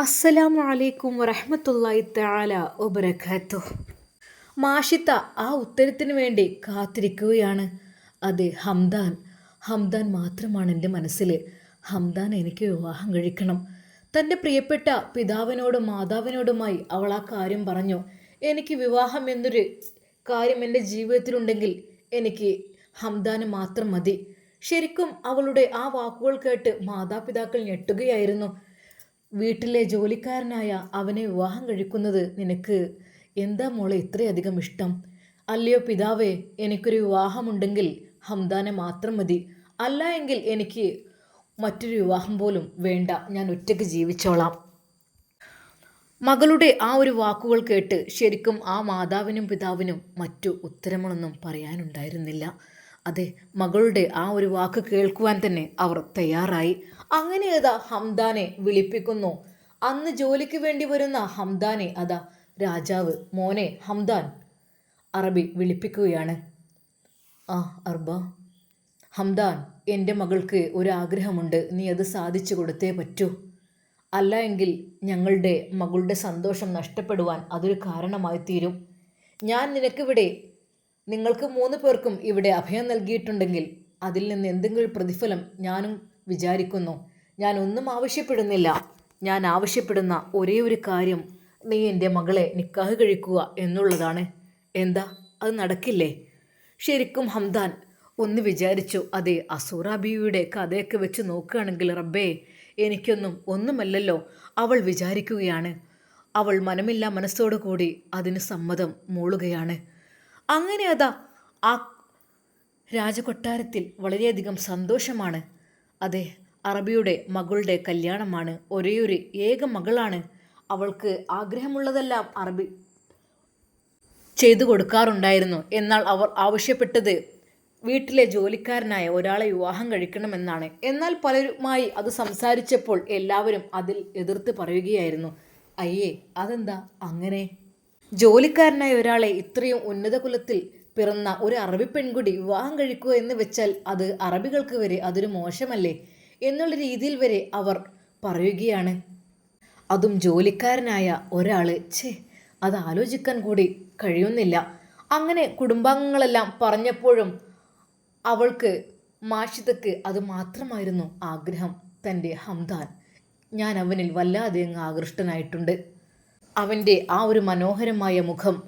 അസ്സലാമു അലൈക്കും വറഹ്മത്തുള്ളാഹി തആല ഒബരഖാത്തു മാഷിത്ത ആ ഉത്തരത്തിന് വേണ്ടി കാത്തിരിക്കുകയാണ്. അതെ ഹംദാൻ. ഹംദാൻ മാത്രമാണ് എന്റെ മനസ്സിൽ. ഹംദാൻ എനിക്ക് വിവാഹം കഴിക്കണം. തന്റെ പ്രിയപ്പെട്ട പിതാവിനോടും മാതാവിനോടുമായി അവൾ ആ കാര്യം പറഞ്ഞു. എനിക്ക് വിവാഹം എന്നൊരു കാര്യം എന്റെ ജീവിതത്തിലുണ്ടെങ്കിൽ എനിക്ക് ഹംദാന് മാത്രം മതി. ശരിക്കും അവളുടെ ആ വാക്കുകൾ കേട്ട് മാതാപിതാക്കൾ ഞെട്ടുകയായിരുന്നു. വീട്ടിലെ ജോലിക്കാരനായ അവനെ വിവാഹം കഴിക്കുന്നത് നിനക്ക് എന്താ മോളെ ഇത്രയധികം ഇഷ്ടം? അല്ലയോ പിതാവേ എനിക്കൊരു വിവാഹമുണ്ടെങ്കിൽ ഹംദാനെ മാത്രം മതി. അല്ല എങ്കിൽ എനിക്ക് മറ്റൊരു വിവാഹം പോലും വേണ്ട. ഞാൻ ഒറ്റയ്ക്ക് ജീവിച്ചോളാം. മകളുടെ ആ ഒരു വാക്കുകൾ കേട്ട് ശരിക്കും ആ മാതാവിനും പിതാവിനും മറ്റു ഉത്തരങ്ങളൊന്നും പറയാനുണ്ടായിരുന്നില്ല. അതെ മകളുടെ ആ ഒരു വാക്ക് കേൾക്കുവാൻ തന്നെ അവർ തയ്യാറായി. അങ്ങനെ അതാ ഹംദാനെ വിളിപ്പിക്കുന്നു. അന്ന് ജോലിക്ക് വേണ്ടി വരുന്ന ഹംദാനെ അതാ രാജാവ് മോനെ ഹംദാൻ അറബി വിളിപ്പിക്കുകയാണ്. ആ അർബ ഹംദാൻ എന്റെ മകൾക്ക് ഒരാഗ്രഹമുണ്ട്. നീ അത് സാധിച്ചു കൊടുത്തേ പറ്റൂ. അല്ല എങ്കിൽ ഞങ്ങളുടെ മകളുടെ സന്തോഷം നഷ്ടപ്പെടുവാൻ അതൊരു കാരണമായി തീരും ഞാൻ നിനക്കിവിടെ നിങ്ങൾക്ക് മൂന്ന് പേർക്കും ഇവിടെ അഭയം നൽകിയിട്ടുണ്ടെങ്കിൽ അതിൽ നിന്ന് എന്തെങ്കിലും പ്രതിഫലം ഞാനും വിചാരിക്കുന്നു. ഞാൻ ഒന്നും ആവശ്യപ്പെടുന്നില്ല. ഞാൻ ആവശ്യപ്പെടുന്ന ഒരേ ഒരു കാര്യം നീ എന്റെ മകളെ നിക്കാഹ് കഴിക്കുക എന്നുള്ളതാണ്. എന്താ? അത് നടക്കില്ലേ? ശരിക്കും ഹംദാൻ ഒന്ന് വിചാരിച്ചു അതെ അസൂറാബിയുടെ കഥയൊക്കെ വെച്ച് നോക്കുകയാണെങ്കിൽ റബ്ബേ എനിക്കൊന്നും ഒന്നുമല്ലല്ലോ. അവൾ വിചാരിക്കുകയാണ്. അവൾ മനമില്ല മനസ്സോടു കൂടി അതിന് സമ്മതം മൂളുകയാണ്. അങ്ങനെ അതാ. ആ രാജകൊട്ടാരത്തിൽ വളരെയധികം സന്തോഷമാണ്. അതെ അറബിയുടെ മകളുടെ കല്യാണമാണ്. ഒരേയൊരു ഏക മകളാണ്. അവൾക്ക് ആഗ്രഹമുള്ളതെല്ലാം അറബി ചെയ്തു കൊടുക്കാറുണ്ടായിരുന്നു. എന്നാൽ അവർ ആവശ്യപ്പെട്ടത് വീട്ടിലെ ജോലിക്കാരനായ ഒരാളെ വിവാഹം കഴിക്കണമെന്നാണ്. എന്നാൽ പലരുമായി അത് സംസാരിച്ചപ്പോൾ എല്ലാവരും അതിൽ എതിർത്ത് പറയുകയായിരുന്നു. അയ്യേ അതെന്താ? അങ്ങനെ ജോലിക്കാരനായ ഒരാളെ ഇത്രയും ഉന്നത കുലത്തിൽ പിറന്ന ഒരു അറബി പെൺകുടി വിവാഹം കഴിക്കുക എന്ന് വെച്ചാൽ അത് അറബികൾക്ക് വരെ അതൊരു മോശമല്ലേ എന്നുള്ള രീതിയിൽ വരെ അവർ പറയുകയാണ്. അതും ജോലിക്കാരനായ ഒരാൾ ഛേ അത് ആലോചിക്കാൻ കൂടി കഴിയുന്നില്ല. അങ്ങനെ കുടുംബാംഗങ്ങളെല്ലാം പറഞ്ഞപ്പോഴും അവൾക്ക് മാഷിതക്ക് അത് മാത്രമായിരുന്നു ആഗ്രഹം. തന്റെ ഹംദാൻ. ഞാൻ അവനിൽ വല്ലാതെ അങ്ങ് ആകൃഷ്ടനായിട്ടുണ്ട്. അവന്റെ ആ ഒരു മനോഹരമായ മുഖം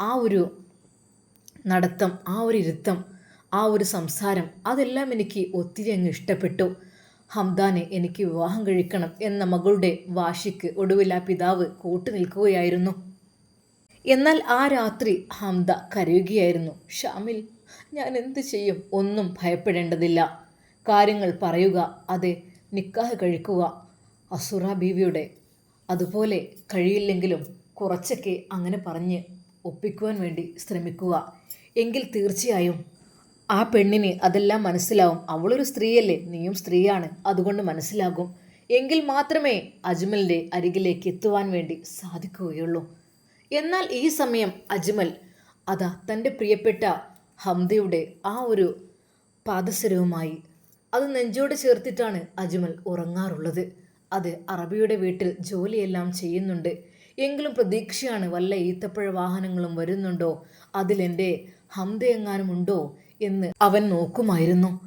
ആ ഒരു നടത്തം ആ ഒരു ഇരുത്തം ആ ഒരു സംസാരം അതെല്ലാം എനിക്ക് ഒത്തിരി അങ്ങ് ഇഷ്ടപ്പെട്ടു. ഹംദാനെ എനിക്ക് വിവാഹം കഴിക്കണം എന്ന മകളുടെ വാശിക്ക് ഒടുവിൽ ആ പിതാവ് കൂട്ടു നിൽക്കുകയായിരുന്നു. എന്നാൽ ആ രാത്രി ഹംദ കരയുകയായിരുന്നു. ഷാമിൽ ഞാൻ എന്ത് ചെയ്യും? ഒന്നും ഭയപ്പെടേണ്ടതില്ല. കാര്യങ്ങൾ പറയുക അതെ നിക്കാഹ് കഴിക്കുക. അസുറ ബീവിയുടെ അതുപോലെ കഴിയില്ലെങ്കിലും കുറച്ചൊക്കെ അങ്ങനെ പറഞ്ഞ് ഒപ്പിക്കുവാൻ വേണ്ടി ശ്രമിക്കുക. എങ്കിൽ തീർച്ചയായും ആ പെണ്ണിന് അതെല്ലാം മനസ്സിലാവും. അവളൊരു സ്ത്രീയല്ലേ നീയും സ്ത്രീയാണ് അതുകൊണ്ട് മനസ്സിലാകും. എങ്കിൽ മാത്രമേ അജ്മലിന്റെ അരികിലേക്ക് എത്തുവാൻ വേണ്ടി സാധിക്കുകയുള്ളൂ. എന്നാൽ ഈ സമയം അജ്മൽ അതാ തന്റെ പ്രിയപ്പെട്ട ഹംദയുടെ ആ ഒരു പാദസരവുമായി അത് നെഞ്ചോട് ചേർത്തിട്ടാണ് അജ്മൽ ഉറങ്ങാറുള്ളത്. അത് അറബിയുടെ വീട്ടിൽ ജോലിയെല്ലാം ചെയ്യുന്നുണ്ട്. എങ്കിലും പ്രതീക്ഷയാണ് വല്ല ഈത്തപ്പഴ വാഹനങ്ങളും വരുന്നുണ്ടോ? അതിലെന്റെ ഹംദ എങ്ങാനും ഉണ്ടോ എന്ന് അവൻ നോക്കുമായിരുന്നു.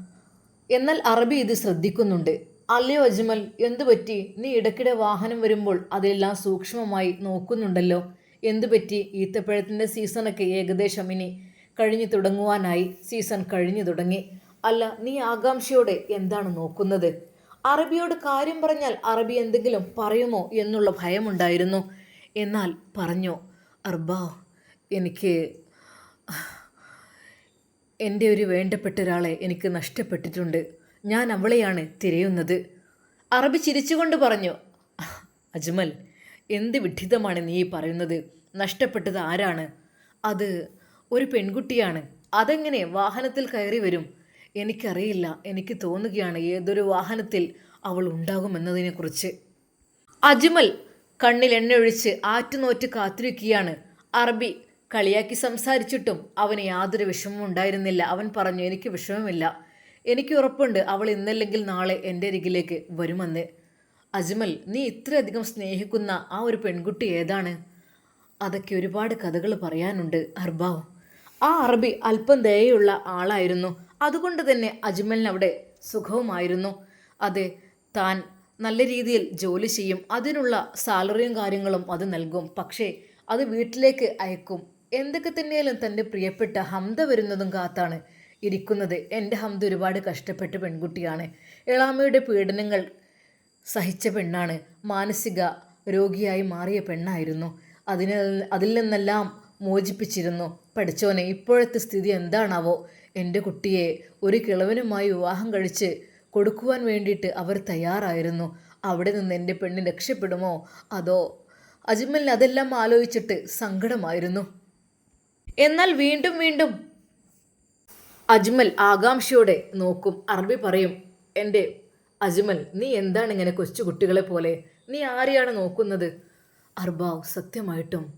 എന്നാൽ അറബി ഇത് ശ്രദ്ധിക്കുന്നുണ്ട്. അല്ലയോ അജ്മൽ എന്തു പറ്റി? നീ ഇടയ്ക്കിടെ വാഹനം വരുമ്പോൾ അതെല്ലാം സൂക്ഷ്മമായി നോക്കുന്നുണ്ടല്ലോ. എന്തു പറ്റി? ഈത്തപ്പഴത്തിന്റെ സീസണൊക്കെ ഏകദേശം ഇനി കഴിഞ്ഞു തുടങ്ങുവാനായി. സീസൺ കഴിഞ്ഞു തുടങ്ങി. അല്ല നീ ആകാംക്ഷയോടെ എന്താണ് നോക്കുന്നത്? അറബിയോട് കാര്യം പറഞ്ഞാൽ അറബി എന്തെങ്കിലും പറയുമോ എന്നുള്ള ഭയമുണ്ടായിരുന്നു. എന്നാൽ പറഞ്ഞു അർബ എനിക്ക് എന്റെ ഒരു വേണ്ടപ്പെട്ട ഒരാളെ എനിക്ക് നഷ്ടപ്പെട്ടിട്ടുണ്ട്. ഞാൻ അവളെയാണ് തിരയുന്നത്. അറബി ചിരിച്ചുകൊണ്ട് പറഞ്ഞു അജ്മൽ എന്ത് വിഡ്ഢിതമാണ് നീ പറയുന്നത്? നഷ്ടപ്പെട്ടത് ആരാണ്? അത് ഒരു പെൺകുട്ടിയാണ്. അതെങ്ങനെ വാഹനത്തിൽ കയറി വരും? എനിക്കറിയില്ല. എനിക്ക് തോന്നുകയാണ് ഏതൊരു വാഹനത്തിൽ അവൾ ഉണ്ടാകുമെന്നതിനെക്കുറിച്ച് അജ്മൽ കണ്ണിൽ എണ്ണയൊഴിച്ച് ആറ്റുനോറ്റ് കാത്തിരിക്കുകയാണ്. അറബി കളിയാക്കി സംസാരിച്ചിട്ടും അവന് യാതൊരു വിഷമവും ഉണ്ടായിരുന്നില്ല. അവൻ പറഞ്ഞു എനിക്ക് വിഷമമില്ല. എനിക്ക് ഉറപ്പുണ്ട്. അവൾ ഇന്നല്ലെങ്കിൽ നാളെ എന്റെ അരികിലേക്ക് വരുമെന്ന്. അജ്മൽ നീ ഇത്രയധികം സ്നേഹിക്കുന്ന ആ ഒരു പെൺകുട്ടി ഏതാണ്? അതൊക്കെ ഒരുപാട് കഥകൾ പറയാനുണ്ട് അർബാവ്. ആ അറബി അല്പം ദയയുള്ള ആളായിരുന്നു. അതുകൊണ്ട് തന്നെ അജ്മലിന് അവിടെ സുഖവുമായിരുന്നു. അതെ താൻ നല്ല രീതിയിൽ ജോലി ചെയ്യും. അതിനുള്ള സാലറിയും കാര്യങ്ങളും അത് നൽകും. പക്ഷേ അത് വീട്ടിലേക്ക് അയക്കും. എന്തൊക്കെ തന്നെയാലും തന്റെ പ്രിയപ്പെട്ട ഹംദ വരുന്നതും കാത്താണ് ഇരിക്കുന്നത്. എന്റെ ഹംദ ഒരുപാട് കഷ്ടപ്പെട്ട പെൺകുട്ടിയാണ്. എളാമയുടെ പീഡനങ്ങൾ സഹിച്ച പെണ്ണാണ്. മാനസിക രോഗിയായി മാറിയ പെണ്ണായിരുന്നു. അതിന് അതിൽ നിന്നെല്ലാം മോചിപ്പിച്ചിരുന്നു. പഠിച്ചോനെ ഇപ്പോഴത്തെ സ്ഥിതി എന്താണാവോ? എന്റെ കുട്ടിയെ ഒരു കിളവനുമായി വിവാഹം കഴിച്ച് കൊടുക്കുവാൻ വേണ്ടിയിട്ട് അവർ തയ്യാറായിരുന്നു. അവിടെ നിന്ന് എന്റെ പെണ്ണ് രക്ഷപ്പെടുമോ? അതോ അജ്മലിന് അതെല്ലാം ആലോചിച്ചിട്ട് സങ്കടമായിരുന്നു. എന്നാൽ വീണ്ടും വീണ്ടും അജ്മൽ ആകാംക്ഷയോടെ നോക്കും. അറബി പറയും എന്റെ അജ്മൽ നീ എന്താണ് ഇങ്ങനെ കൊച്ചു കുട്ടികളെ പോലെ? നീ ആരെയാണ് നോക്കുന്നത്? അർബാവ് സത്യമായിട്ടും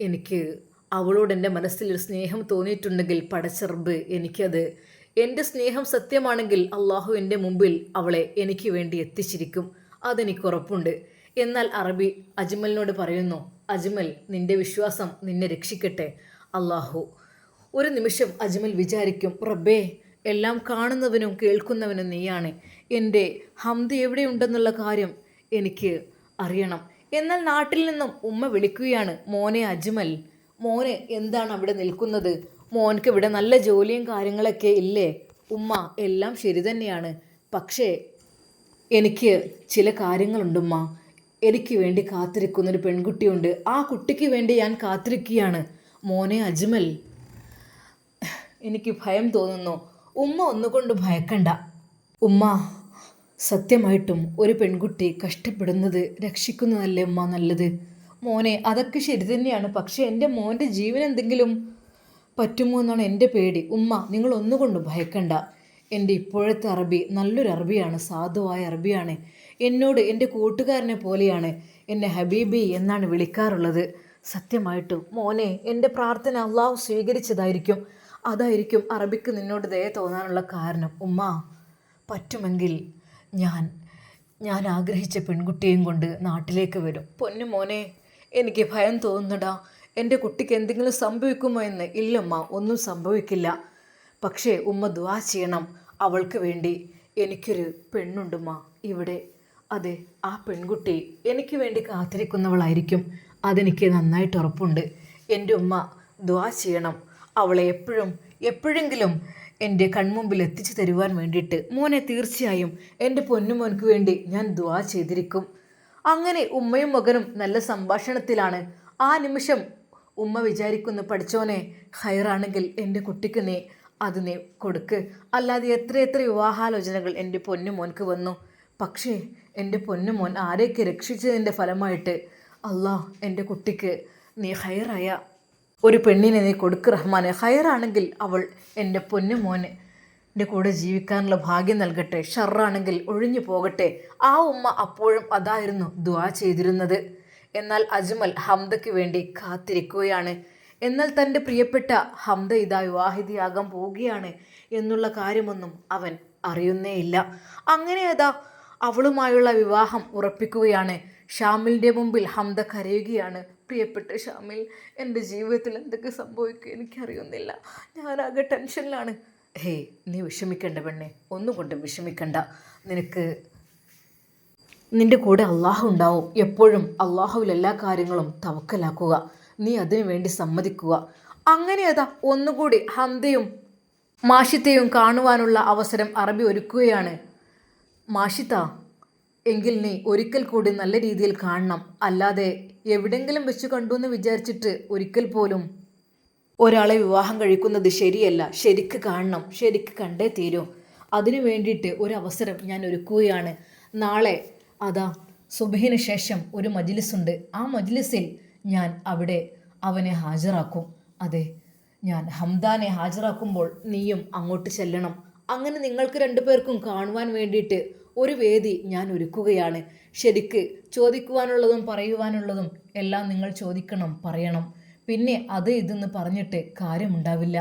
എനിക്ക് അവളോട് എന്റെ മനസ്സിൽ സ്നേഹം തോന്നിയിട്ടുണ്ടെങ്കിൽ പടച്ചെറുബ് എനിക്കത്. എന്റെ സ്നേഹം സത്യമാണെങ്കിൽ അള്ളാഹു എന്റെ മുമ്പിൽ അവളെ എനിക്ക് വേണ്ടി എത്തിച്ചിരിക്കും. അതെനിക്ക് ഉറപ്പുണ്ട്. എന്നാൽ അറബി അജ്മലിനോട് പറയുന്നു അജ്മൽ നിന്റെ വിശ്വാസം നിന്നെ രക്ഷിക്കട്ടെ. അള്ളാഹു ഒരു നിമിഷം അജ്മൽ വിചാരിക്കും റബ്ബേ എല്ലാം കാണുന്നവനും കേൾക്കുന്നവനും നീയാണ്. എന്റെ ഹംദ എവിടെയുണ്ടെന്നുള്ള കാര്യം എനിക്ക് അറിയണം. എന്നാൽ നാട്ടിൽ നിന്നും ഉമ്മ വിളിക്കുകയാണ് മോനെ അജ്മൽ മോന് എന്താണ് അവിടെ നിൽക്കുന്നത്? മോൻക്ക് ഇവിടെ നല്ല ജോലിയും കാര്യങ്ങളൊക്കെ ഇല്ലേ? ഉമ്മ എല്ലാം ശരി തന്നെയാണ്. പക്ഷേ എനിക്ക് ചില കാര്യങ്ങളുണ്ടുമ്മ എനിക്ക് വേണ്ടി കാത്തിരിക്കുന്നൊരു പെൺകുട്ടിയുണ്ട്. ആ കുട്ടിക്ക് വേണ്ടി ഞാൻ കാത്തിരിക്കുകയാണ്. മോനെ അജ്മൽ. എനിക്ക് ഭയം തോന്നുന്നു. ഉമ്മ ഒന്നുകൊണ്ട് ഭയക്കണ്ട. ഉമ്മ സത്യമായിട്ടും ഒരു പെൺകുട്ടി കഷ്ടപ്പെടുന്നത് രക്ഷിക്കുന്നതല്ലേ ഉമ്മ നല്ലത്? മോനെ അതൊക്കെ ശരി തന്നെയാണ്. പക്ഷേ എന്റെ മോന്റെ ജീവൻ എന്തെങ്കിലും പറ്റുമോ എന്നാണ് എന്റെ പേടി. ഉമ്മ നിങ്ങൾ ഒന്നുകൊണ്ടും ഭയക്കണ്ട. എന്റെ ഇപ്പോഴത്തെ അറബി നല്ലൊരു അറബിയാണ് സാധുവായ അറബിയാണ്. എന്നോട് എന്റെ കൂട്ടുകാരനെ പോലെയാണ് എന്നെ ഹബീബി എന്നാണ് വിളിക്കാറുള്ളത്. സത്യമായിട്ടും മോനെ എന്റെ പ്രാർത്ഥന അള്ളാഹു സ്വീകരിച്ചതായിരിക്കും. അതായിരിക്കും അറബിക്ക് നിന്നോട് ദയ തോന്നാനുള്ള കാരണം. ഉമ്മ പറ്റുമെങ്കിൽ ഞാൻ ഞാൻ ആഗ്രഹിച്ച പെൺകുട്ടിയെയും കൊണ്ട് നാട്ടിലേക്ക് വരും. പൊന്നു മോനെ എനിക്ക് ഭയം തോന്നുന്നടാ. എന്റെ കുട്ടിക്ക് എന്തെങ്കിലും സംഭവിക്കുമോ എന്ന്? ഇല്ലമ്മ ഒന്നും സംഭവിക്കില്ല. പക്ഷേ ഉമ്മ ദുവാ ചെയ്യണം അവൾക്ക് വേണ്ടി. എനിക്കൊരു പെണ്ണുണ്ടുമ്മ ഇവിടെ. അതെ ആ പെൺകുട്ടി എനിക്ക് വേണ്ടി കാത്തിരിക്കുന്നവളായിരിക്കും. അതെനിക്ക് നന്നായിട്ട് ഉറപ്പുണ്ട്. എന്റെ ഉമ്മ ദുവാ ചെയ്യണം. അവളെ എപ്പോഴും എപ്പോഴെങ്കിലും എന്റെ കൺമുമ്പിൽ എത്തിച്ചു തരുവാൻ വേണ്ടിയിട്ട്. മോനെ തീർച്ചയായും എന്റെ പൊന്നുമോനക്ക് വേണ്ടി ഞാൻ ദുവാ ചെയ്തിരിക്കും. അങ്ങനെ ഉമ്മയും മകനും നല്ല സംഭാഷണത്തിലാണ്. ആ നിമിഷം ഉമ്മ വിചാരിക്കുന്നു പഠിച്ചോനെ ഹയറാണെങ്കിൽ എന്റെ കുട്ടിക്ക് നീ അത് നീ കൊടുക്ക്. അല്ലാതെ എത്രയെത്ര എത്ര വിവാഹാലോചനകൾ എന്റെ പൊന്നുമോൻക്ക് വന്നു. പക്ഷേ എന്റെ പൊന്നുമോൻ ആരെയൊക്കെ രക്ഷിച്ചതിന്റെ ഫലമായിട്ട് അല്ലാ എന്റെ കുട്ടിക്ക് നീ ഹയറായ ഒരു പെണ്ണിനെ നീ കൊടുക്ക് റഹ്മാനെ. ഹയറാണെങ്കിൽ അവൾ എന്റെ പൊന്നുമോന് എന്റെ കൂടെ ജീവിക്കാനുള്ള ഭാഗ്യം നൽകട്ടെ. ഷർറാണെങ്കിൽ ഒഴിഞ്ഞു പോകട്ടെ. ആ ഉമ്മ അപ്പോഴും അതായിരുന്നു ദുആ ചെയ്തിരുന്നത്. എന്നാൽ അജ്മൽ ഹംദയ്ക്ക് വേണ്ടി കാത്തിരിക്കുകയാണ്. എന്നാൽ തന്റെ പ്രിയപ്പെട്ട ഹംദ ഇതാ വിവാഹിതയാകാൻ പോവുകയാണ് എന്നുള്ള കാര്യമൊന്നും അവൻ അറിയുന്നേയില്ല. അങ്ങനെ അതാ അവളുമായുള്ള വിവാഹം ഉറപ്പിക്കുകയാണ്. ഷാമിലിന്റെ മുമ്പിൽ ഹംദ കരയുകയാണ്. പ്രിയപ്പെട്ട ഷാമിൽ എന്റെ ജീവിതത്തിൽ എന്തൊക്കെ സംഭവിക്കും എനിക്കറിയുന്നില്ല. ഞാനാകെ ടെൻഷനിലാണ്. ഹേയ് നീ വിഷമിക്കണ്ട പെണ്ണെ. ഒന്നും കൊണ്ടും വിഷമിക്കണ്ട. നിനക്ക് നിന്റെ കൂടെ അള്ളാഹു ഉണ്ടാവും. എപ്പോഴും അള്ളാഹുവിൽ എല്ലാ കാര്യങ്ങളും തവക്കലാക്കുക. നീ അതിനു വേണ്ടി സമ്മതിക്കുക. അങ്ങനെ അതാ ഒന്നുകൂടി ഹന്തയും മാഷിത്തയും കാണുവാനുള്ള അവസരം അറബി ഒരുക്കുകയാണ്. മാഷിത്ത എങ്കിൽ നീ ഒരിക്കൽ കൂടി നല്ല രീതിയിൽ കാണണം. അല്ലാതെ എവിടെങ്കിലും വെച്ച് കണ്ടു എന്ന് വിചാരിച്ചിട്ട് ഒരിക്കൽ പോലും ഒരാളെ വിവാഹം കഴിക്കുന്നത് ശരിയല്ല. ശരിക്ക് കാണണം. ശരിക്ക് കണ്ടേ തീരൂ. അതിനു വേണ്ടിയിട്ട് അവസരം ഞാൻ ഒരുക്കുകയാണ്. നാളെ അതാ സുബഹിന് ശേഷം ഒരു മജ്ലിസുണ്ട്. ആ മജ്ലിസിൽ ഞാൻ അവിടെ അവനെ ഹാജരാക്കും. അതെ ഞാൻ ഹംദാനെ ഹാജരാക്കുമ്പോൾ നീയും അങ്ങോട്ട് ചെല്ലണം. അങ്ങനെ നിങ്ങൾക്ക് രണ്ടുപേർക്കും കാണുവാൻ വേണ്ടിയിട്ട് ഒരു വേദി ഞാൻ ഒരുക്കുകയാണ്. ശരിക്ക് ചോദിക്കുവാനുള്ളതും പറയുവാനുള്ളതും എല്ലാം നിങ്ങൾ ചോദിക്കണം പറയണം. പിന്നെ അത് ഇതെന്ന് പറഞ്ഞിട്ട് കാര്യമുണ്ടാവില്ല.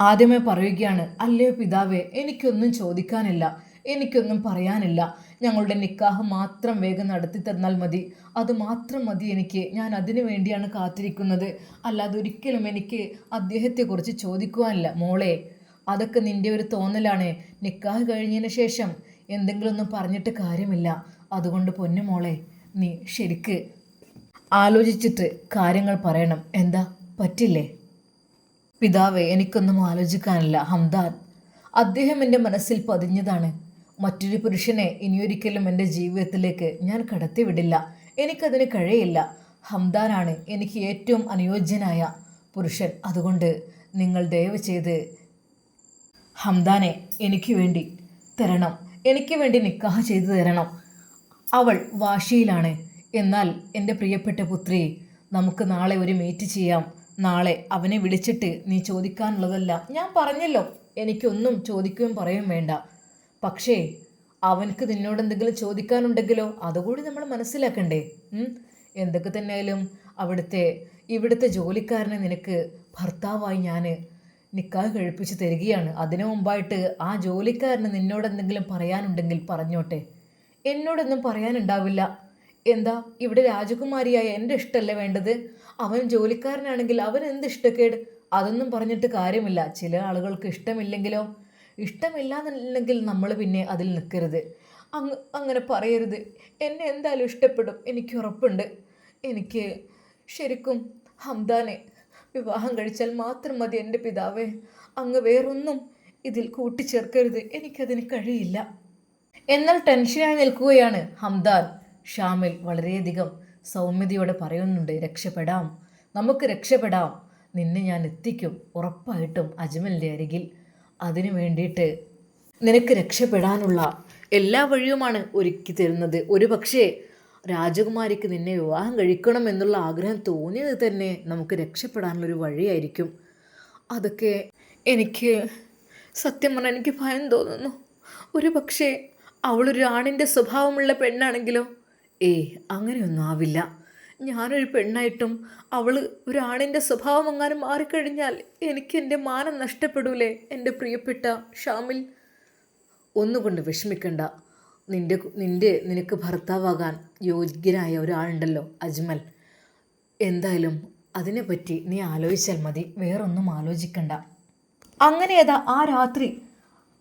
ആദ്യമേ പറയുകയാണ് അല്ലേ പിതാവേ എനിക്കൊന്നും ചോദിക്കാനില്ല എനിക്കൊന്നും പറയാനില്ല. ഞങ്ങളുടെ നിക്കാഹ് മാത്രം വേഗം നടത്തി തന്നാൽ മതി. അത് മാത്രം മതി എനിക്ക്. ഞാൻ അതിനു വേണ്ടിയാണ് കാത്തിരിക്കുന്നത്. അല്ലാതെ ഒരിക്കലും എനിക്ക് അദ്ദേഹത്തെക്കുറിച്ച് ചോദിക്കുവാനില്ല മോളെ. അതൊക്കെ നിന്റെ ഒരു തോന്നലാണ്. നിക്കാഹ് കഴിഞ്ഞതിന് ശേഷം എന്തെങ്കിലുമൊന്നും പറഞ്ഞിട്ട് കാര്യമില്ല. അതുകൊണ്ട് പൊന്നു മോളെ നീ ശരിക്ക് ആലോചിച്ചിട്ട് കാര്യങ്ങൾ പറയണം. എന്താ? പറ്റില്ലേ? പിതാവെ എനിക്കൊന്നും ആലോചിക്കാനില്ല. ഹംദാൻ. അദ്ദേഹം എന്റെ മനസ്സിൽ പതിഞ്ഞതാണ്. മറ്റൊരു പുരുഷനെ ഇനിയൊരിക്കലും എന്റെ ജീവിതത്തിലേക്ക് ഞാൻ കടത്തിവിടില്ല. എനിക്കതിന് കഴിയില്ല. ഹംദാനാണ് എനിക്ക് ഏറ്റവും അനുയോജ്യനായ പുരുഷൻ. അതുകൊണ്ട് നിങ്ങൾ ദയവ് ചെയ്ത് ഹംദാനെ എനിക്ക് വേണ്ടി തരണം. എനിക്ക് വേണ്ടി നിക്കാഹ് ചെയ്തു തരണം. അവൾ വാശിയിലാണ്. എന്നാൽ എന്റെ പ്രിയപ്പെട്ട പുത്രി നമുക്ക് നാളെ ഒരു മീറ്റ് ചെയ്യാം. നാളെ അവനെ വിളിച്ചിട്ട് നീ ചോദിക്കാനുള്ളതല്ല. ഞാൻ പറഞ്ഞല്ലോ എനിക്കൊന്നും ചോദിക്കുകയും പറയുകയും വേണ്ട. പക്ഷേ അവനക്ക് നിന്നോട് എന്തെങ്കിലും ചോദിക്കാനുണ്ടെങ്കിലോ അതുകൂടി നമ്മൾ മനസ്സിലാക്കണ്ടേ. എന്തൊക്കെ തന്നെയാലും അവിടുത്തെ ഇവിടുത്തെ ജോലിക്കാരനെ നിനക്ക് ഭർത്താവായി ഞാൻ നിക്കാഹ് കഴിപ്പിച്ച് തരികയാണ്. അതിനു മുമ്പായിട്ട് ആ ജോലിക്കാരന് നിന്നോട് എന്തെങ്കിലും പറയാനുണ്ടെങ്കിൽ പറഞ്ഞോട്ടെ. എന്നോടൊന്നും പറയാനുണ്ടാവില്ല. എന്താ? ഇവിടെ രാജകുമാരിയായ എന്റെ ഇഷ്ടമല്ലേ വേണ്ടത്? അവൻ ജോലിക്കാരനാണെങ്കിൽ അവൻ എന്ത് ഇഷ്ടക്കേട്? അതൊന്നും പറഞ്ഞിട്ട് കാര്യമില്ല. ചില ആളുകൾക്ക് ഇഷ്ടമില്ലെങ്കിലോ? ഇഷ്ടമില്ലാന്നുണ്ടെങ്കിൽ നമ്മൾ പിന്നെ അതിൽ നിൽക്കരുത്. അങ്ങ് അങ്ങനെ പറയരുത്. എന്നെ എന്തായാലും ഇഷ്ടപ്പെടും. എനിക്ക് ഉറപ്പുണ്ട്. എനിക്ക് ശരിക്കും ഹംദാനെ വിവാഹം കഴിച്ചാൽ മാത്രം മതി എന്റെ പിതാവേ. അങ്ങ് വേറൊന്നും ഇതിൽ കൂട്ടിച്ചേർക്കരുത്. എനിക്കതിന് കഴിയില്ല. എന്നാൽ ടെൻഷനായി നിൽക്കുകയാണ് ഹംദാൻ. ഷാമിൽ വളരെയധികം സൗമ്യതയോടെ പറയുന്നുണ്ട് രക്ഷപ്പെടാം നമുക്ക് രക്ഷപ്പെടാം നിന്നെ ഞാൻ എത്തിക്കും ഉറപ്പായിട്ടും അജ്മലിന്റെ അരികിൽ. അതിനു വേണ്ടിയിട്ട് നിനക്ക് രക്ഷപ്പെടാനുള്ള എല്ലാ വഴിയുമാണ് ഒരുക്കി തരുന്നത്. ഒരു പക്ഷേ രാജകുമാരിക്ക് നിന്നെ വിവാഹം കഴിക്കണം എന്നുള്ള ആഗ്രഹം തോന്നിയത് തന്നെ നമുക്ക് രക്ഷപ്പെടാനുള്ളൊരു വഴിയായിരിക്കും. അതൊക്കെ എനിക്ക് സത്യം പറഞ്ഞാൽ എനിക്ക് ഭയം തോന്നുന്നു. ഒരു പക്ഷേ അവളൊരു ആണിന്റെ സ്വഭാവമുള്ള പെണ്ണാണെങ്കിലോ ഏയ് അങ്ങനെയൊന്നും ആവില്ല. ഞാനൊരു പെണ്ണായിട്ടും അവൾ ഒരു ആണിന്റെ സ്വഭാവം എങ്ങാനും മാറിക്കഴിഞ്ഞാൽ എനിക്ക് എന്റെ മാനം നഷ്ടപ്പെടൂലേ എന്റെ പ്രിയപ്പെട്ട ഷാമിൽ? ഒന്നുകൊണ്ട് വിഷമിക്കണ്ട. നിന്റെ നിന്റെ നിനക്ക് ഭർത്താവാകാൻ യോഗ്യനായ ഒരാളുണ്ടല്ലോ അജ്മൽ. എന്തായാലും അതിനെപ്പറ്റി നീ ആലോചിച്ചാൽ മതി വേറൊന്നും ആലോചിക്കണ്ട. അങ്ങനെ അതാ ആ രാത്രി.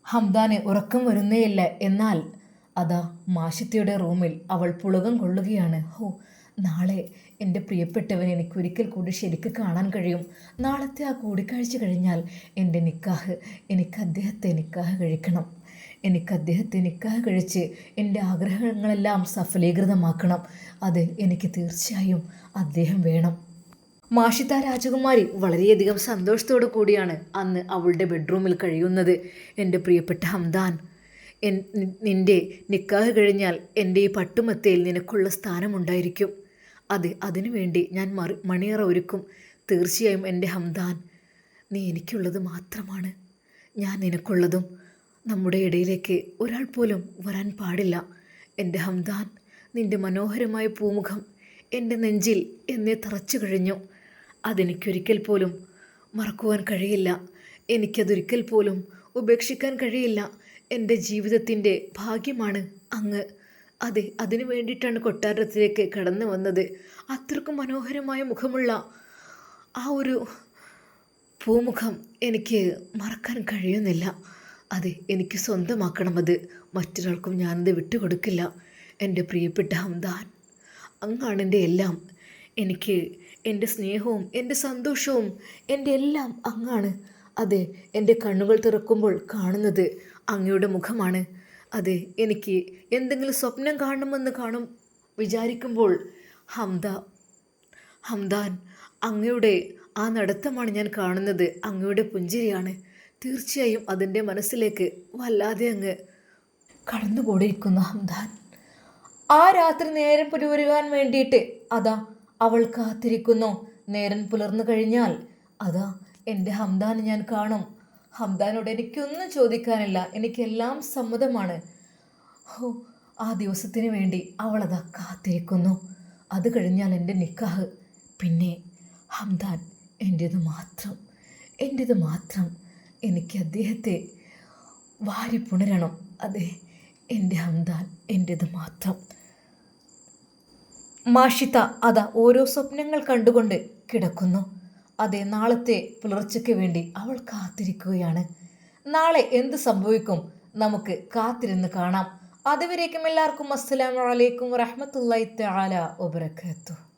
ഹംദാന് ഉറക്കം വരുന്നേയില്ല. എന്നാൽ അതാ മാഷിത്തിയുടെ റൂമിൽ അവൾ പുളകം കൊള്ളുകയാണ്. ഹോ നാളെ എന്റെ പ്രിയപ്പെട്ടവനെ എനിക്ക് ഒരിക്കൽ കൂടി ശരിക്ക് കാണാൻ കഴിയും. നാളത്തെ ആ കൂടിക്കാഴ്ച കഴിഞ്ഞാൽ എന്റെ നിക്കാഹ് എനിക്ക് അദ്ദേഹത്തെ നിക്കാഹ് കഴിക്കണം. എനിക്ക് അദ്ദേഹത്തെ നിക്കാഹ് കഴിച്ച് എന്റെ ആഗ്രഹങ്ങളെല്ലാം സഫലീകൃതമാക്കണം. അത് എനിക്ക് തീർച്ചയായും അദ്ദേഹം വേണം. മാഷിത രാജകുമാരി വളരെയധികം സന്തോഷത്തോടു കൂടിയാണ് അന്ന് അവളുടെ ബെഡ്റൂമിൽ കഴിയുന്നത്. എന്റെ പ്രിയപ്പെട്ട ഹംദാൻ നിന്റെ നിക്കാഹ് കഴിഞ്ഞാൽ എന്റെ ഈ പട്ടുമത്തയിൽ നിനക്കുള്ള സ്ഥാനമുണ്ടായിരിക്കും. അതെ അതിനുവേണ്ടി ഞാൻ മറി മണിയറ ഒരുക്കും. തീർച്ചയായും എന്റെ ഹംദാൻ നീ എനിക്കുള്ളത് മാത്രമാണ്. ഞാൻ നിനക്കുള്ളതും നമ്മുടെ ഇടയിലേക്ക് ഒരാൾ പോലും വരാൻ പാടില്ല. എന്റെ ഹംദാൻ നിന്റെ മനോഹരമായ പൂമുഖം എന്റെ നെഞ്ചിൽ എന്നെ തറച്ചു കഴിഞ്ഞു. അതെനിക്കൊരിക്കൽ പോലും മറക്കുവാൻ കഴിയില്ല. എനിക്കതൊരിക്കൽ പോലും ഉപേക്ഷിക്കാൻ കഴിയില്ല. എന്റെ ജീവിതത്തിന്റെ ഭാഗ്യമാണ് അങ്ങ്. അതെ അതിനു വേണ്ടിയിട്ടാണ് കൊട്ടാരത്തിലേക്ക് കടന്നു വന്നത്. അത്രക്കും മനോഹരമായ മുഖമുള്ള ആ ഒരു പൂമുഖം എനിക്ക് മറക്കാൻ കഴിയുന്നില്ല. അതെ എനിക്ക് സ്വന്തമാക്കണം അത്. മറ്റൊരാൾക്കും ഞാനത് വിട്ടുകൊടുക്കില്ല. എന്റെ പ്രിയപ്പെട്ട ഹംദാൻ അങ്ങാണ് എന്റെ എല്ലാം. എനിക്ക് എന്റെ സ്നേഹവും എന്റെ സന്തോഷവും എന്റെ എല്ലാം അങ്ങാണ്. അതെ എന്റെ കണ്ണുകൾ തുറക്കുമ്പോൾ കാണുന്നത് അങ്ങയുടെ മുഖമാണ്. അതെ എനിക്ക് എന്തെങ്കിലും സ്വപ്നം കാണണമെന്ന് കാണും വിചാരിക്കുമ്പോൾ ഹംദ ഹംദാൻ അങ്ങയുടെ ആ നടത്തമാണ് ഞാൻ കാണുന്നത്. അങ്ങയുടെ പുഞ്ചിരിയാണ്. തീർച്ചയായും അതിന്റെ മനസ്സിലേക്ക് വല്ലാതെ അങ്ങ് കടന്നുകൂടിയിരിക്കുന്ന ഹംദാൻ. ആ രാത്രി നേരം പുലരുവാൻ വേണ്ടിയിട്ട് അതാ അവൾ കാത്തിരിക്കുന്നു. നേരം പുലർന്നു കഴിഞ്ഞാൽ അതാ എന്റെ ഹംദാൻ ഞാൻ കാണും. ഹംദാനോട് എനിക്കൊന്നും ചോദിക്കാനില്ല. എനിക്കെല്ലാം സമ്മതമാണ്. ഓ ആ ദിവസത്തിന് വേണ്ടി അവളതാ കാത്തിരിക്കുന്നു. അത് കഴിഞ്ഞാൽ എന്റെ നിക്കാഹ്. പിന്നെ ഹംദാൻ എന്റേത് മാത്രം എന്റേത് മാത്രം. എനിക്ക് അദ്ദേഹത്തെ വാരി പുണരണം. അതെ എന്റെ ഹംദാൻ എന്റേത് മാത്രം. മാഷിത്ത അതാ ഓരോ സ്വപ്നങ്ങൾ കണ്ടുകൊണ്ട് കിടക്കുന്നു. അതെ നാളത്തെ പുലർച്ചയ്ക്ക് വേണ്ടി അവൾ കാത്തിരിക്കുകയാണ്. നാളെ എന്ത് സംഭവിക്കും നമുക്ക് കാത്തിരുന്ന് കാണാം. അതുവരേക്കും എല്ലാവർക്കും അസ്സലാമു അലൈക്കും വറഹ്മത്തുള്ളാഹി തആല വബറകാതുഹു